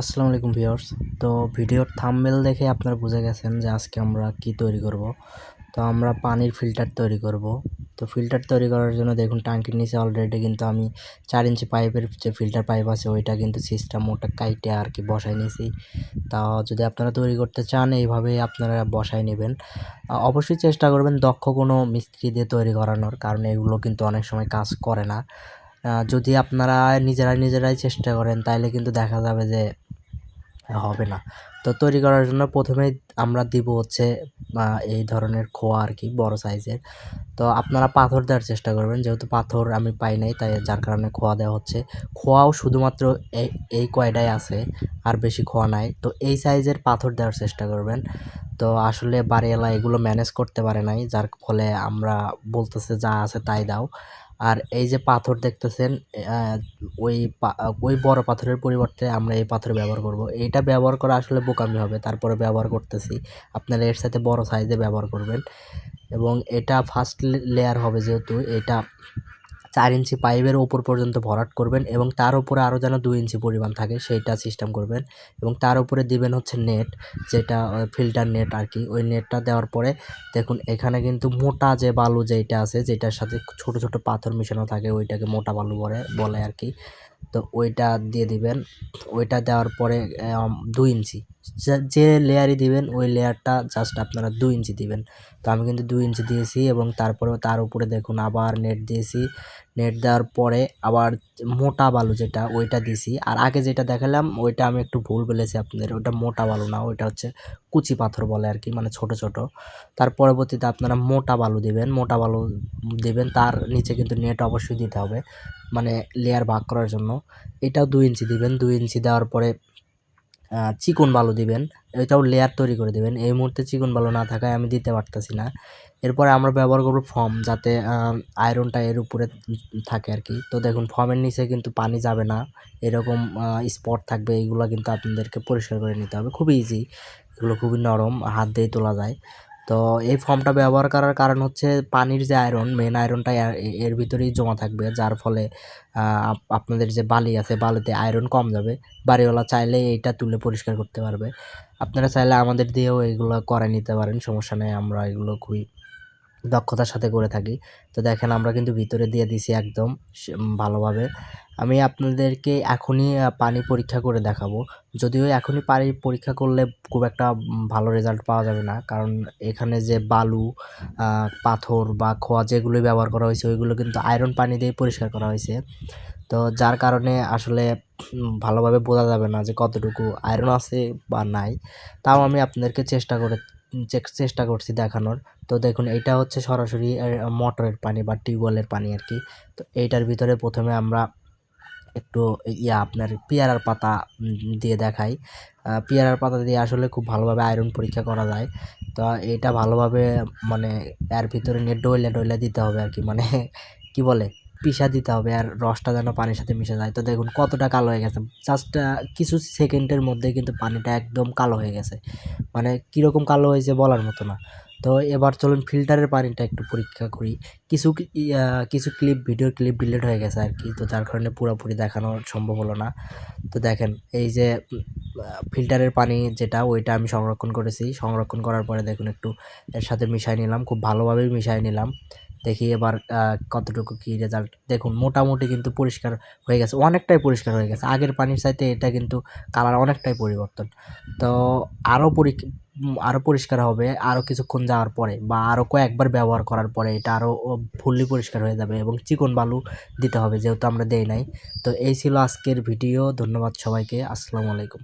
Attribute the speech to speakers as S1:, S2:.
S1: আসসালামু আলাইকুম ভিউয়ার্স। তো ভিডিওর থাম্বনেল দেখে আপনারা বুঝে গেছেন যে আজকে আমরা কি তৈরি করব। তো আমরা পানির ফিল্টার তৈরি করব। তো ফিল্টার তৈরি করার জন্য দেখুন ট্যাঙ্কির নিচে অলরেডি কিন্তু আমি চার ইঞ্চি পাইপের যে ফিল্টার পাইপ আছে, ওইটা কিন্তু সিস্টেম ওটা কাইটে আর কি বসাই নিয়েছি তা যদি আপনারা তৈরি করতে চান এইভাবে আপনারা বসাই নেবেন। অবশ্যই চেষ্টা করবেন দক্ষ কোনো মিস্ত্রি দিয়ে তৈরি করানোর, কারণ এগুলো কিন্তু অনেক সময় কাজ করে না। যদি আপনারা নিজেরাই নিজেরাই চেষ্টা করেন, তাইলে কিন্তু দেখা যাবে যে হবে না। তো তৈরি করার জন্য প্রথমেই আমরা দিব হচ্ছে এই ধরনের খোয়া আর কি, বড় সাইজের। তো আপনারা পাথর দেওয়ার চেষ্টা করবেন, যেহেতু পাথর আমি পাই নাই, তাই যার কারণে খোয়া দেওয়া হচ্ছে। খোয়াও শুধুমাত্র এই এই কয়টাই আছে, আর বেশি খোয়া নাই। তো এই সাইজের পাথর দেওয়ার চেষ্টা করবেন। তো আসলে বাড়িওয়ালা এগুলো ম্যানেজ করতে পারে নাই, যার ফলে আমরা বলতেছে যা আছে তাই দাও। আর এই যে পাথর দেখতেছেন ওই ওই বড় পাথরের পরিবর্তে আমরা এই পাথর ব্যবহার করব। এইটা ব্যবহার করা আসলে বোকামি হবে, তারপরে ব্যবহার করতেছি। আপনারা এর সাথে বড় সাইজে ব্যবহার করবেন। এবং এটা ফার্স্ট লেয়ার হবে যেহেতু, এটা চার ইঞ্চি পাইপের ওপর পর্যন্ত ভরাট করবেন এবং তার উপরে আরও যেন দুই ইঞ্চি পরিমাণ থাকে সেইটা সিস্টেম করবেন এবং তার উপরে দিবেন হচ্ছে নেট যেটা ফিল্টার নেট আর কি ওই নেটটা দেওয়ার পরে দেখুন এখানে কিন্তু মোটা যে বালু যেটা আছে, যেটার সাথে ছোট ছোট পাথর মিশানো থাকে, ওইটাকে মোটা বালু বলে বলে আর কি তো ওইটা দিয়ে দিবেন। ওইটা দেওয়ার পরে দুই ইঞ্চি। যে লেয়ারই দিবেন, ওই লেয়ারটা জাস্ট আপনারা দুই ইঞ্চি দিবেন। তো আমি কিন্তু দুই ইঞ্চি দিয়েছি এবং তারপরেও তার উপরে দেখুন আবার নেট দিয়েছি। নেট দেওয়ার পরে আবার মোটা বালু যেটা, ওইটা দিছি আর আগে যেটা দেখালাম, ওইটা আমি একটু ভুল বলেছি আপনাদের, ওইটা মোটা বালু না, ওইটা হচ্ছে কুচি পাথর বলে আর কি মানে ছোট ছোট। তার পরবর্তীতে আপনারা মোটা বালু দিবেন, মোটা বালু দিবেন, তার নিচে কিন্তু নেট অবশ্যই দিতে হবে মানে লেয়ার ভাগ করার জন্য। এটাও দুই ইঞ্চি দিবেন, দুই ইঞ্চি দেওয়ার পরে চিকন বালু দিবেন। এটাও লেয়ার তৈরি করে দিবেন। এই মুহূর্তে চিকন বালু না থাকায় আমি দিতে পারতেছি না। এরপরে আমরা ব্যবহার করব ফর্ম যাতে আয়রনটা এর উপরে থাকে আর কি তো দেখুন ফর্মের নিচে কিন্তু পানি যাবে না। এরকম স্পট থাকবে। এইগুলো কিন্তু আপনাদেরকে পরিষ্কার করে নিতে হবে। খুবই ইজি এগুলো খুবই নরম। হাত দিয়ে তোলা যায়। তো এই ফর্মটা ব্যবহার করার কারণ হচ্ছে পানির যে আয়রন মেন আয়রনটা এর ভিতরেই জমা থাকবে, যার ফলে আপনাদের যে বালি আছে, বালিতে আয়রন কম যাবে। বাড়িওয়ালা চাইলে এইটা তুলে পরিষ্কার করতে পারবে। আপনারা চাইলে আমাদের দিয়েও এগুলো করে নিতে পারেন, সমস্যা নেই, আমরা এগুলো খুবই দক্ষতার সাথে করে থাকি। তো দেখেন, আমরা কিন্তু ভিতরে দিয়ে দিছি একদম ভালোভাবে। আমি আপনাদেরকে এখনই পানি পরীক্ষা করে দেখাবো। যদিও এখনই পানি পরীক্ষা করলে খুব একটা ভালো রেজাল্ট পাওয়া যাবে না। কারণ এখানে যে বালু পাথর বা খোয়া যেগুলো ব্যবহার করা হয়েছে, ওইগুলো কিন্তু আয়রন পানি দিয়ে পরিষ্কার করা হয়েছে। তো যার কারণে আসলে ভালোভাবে বোঝা যাবে না যে কতটুকু আয়রন আছে বা নাই। তাও আমি আপনাদেরকে চেষ্টা করে চেষ্টা করছি দেখানোর। তো দেখুন এটা হচ্ছে সরাসরি মোটরের পানি বা টিউবওয়েলের পানি আর কি। তো এইটার ভিতরে প্রথমে আমরা একটু ইয়া আপনার পেয়ারার পাতা দিয়ে দেখাই। পেয়ারার পাতা দিয়ে আসলে খুব ভালোভাবে আয়রন পরীক্ষা করা যায়। তো এটা ভালোভাবে মানে এর ভিতরে নিয়ে ডইলে ডইলে দিতে হবে আর কি। মানে কি বলে? পিসা দিতে হবে আর রসটা যেন পানির সাথে মিশে যায়। তো দেখুন কতটা কালো হয়ে গেছে। জাস্ট কিছু সেকেন্ডের মধ্যে কিন্তু পানিটা একদম কালো হয়ে গেছে। মানে কীরকম কালো হয়েছে বলার মতো না। তো এবার চলুন ফিল্টারের পানিটা একটু পরীক্ষা করি। কিছু কিছু ক্লিপ ভিডিও ক্লিপ ডিলিট হয়ে গেছে আর কি। তো যার কারণে পুরোপুরি দেখানো সম্ভব হলো না। তো দেখেন, এই যে ফিল্টারের পানি যেটা, ওইটা আমি সংরক্ষণ করেছি। সংরক্ষণ করার পরে দেখুন একটু এর সাথে মিশাই নিলাম। খুব ভালোভাবেই মিশাই নিলাম। দেখি এবার কতটুকু কী রেজাল্ট দেখুন, মোটামুটি কিন্তু পরিষ্কার হয়ে গেছে, অনেকটাই পরিষ্কার হয়ে গেছে। আগের পানির চাইতে এটা কিন্তু কালার অনেকটাই পরিবর্তন। তো আরও পরি আরও পরিষ্কার হবে আরও কিছুক্ষণ যাওয়ার পরে বা আরও কয়েকবার ব্যবহার করার পরে এটা আরও ফুললি পরিষ্কার হয়ে যাবে এবং চিকন বালু দিতে হবে, যেহেতু আমরা দেই নাই। তো এই ছিল আজকের ভিডিও, ধন্যবাদ সবাইকে, আসসালামু আলাইকুম।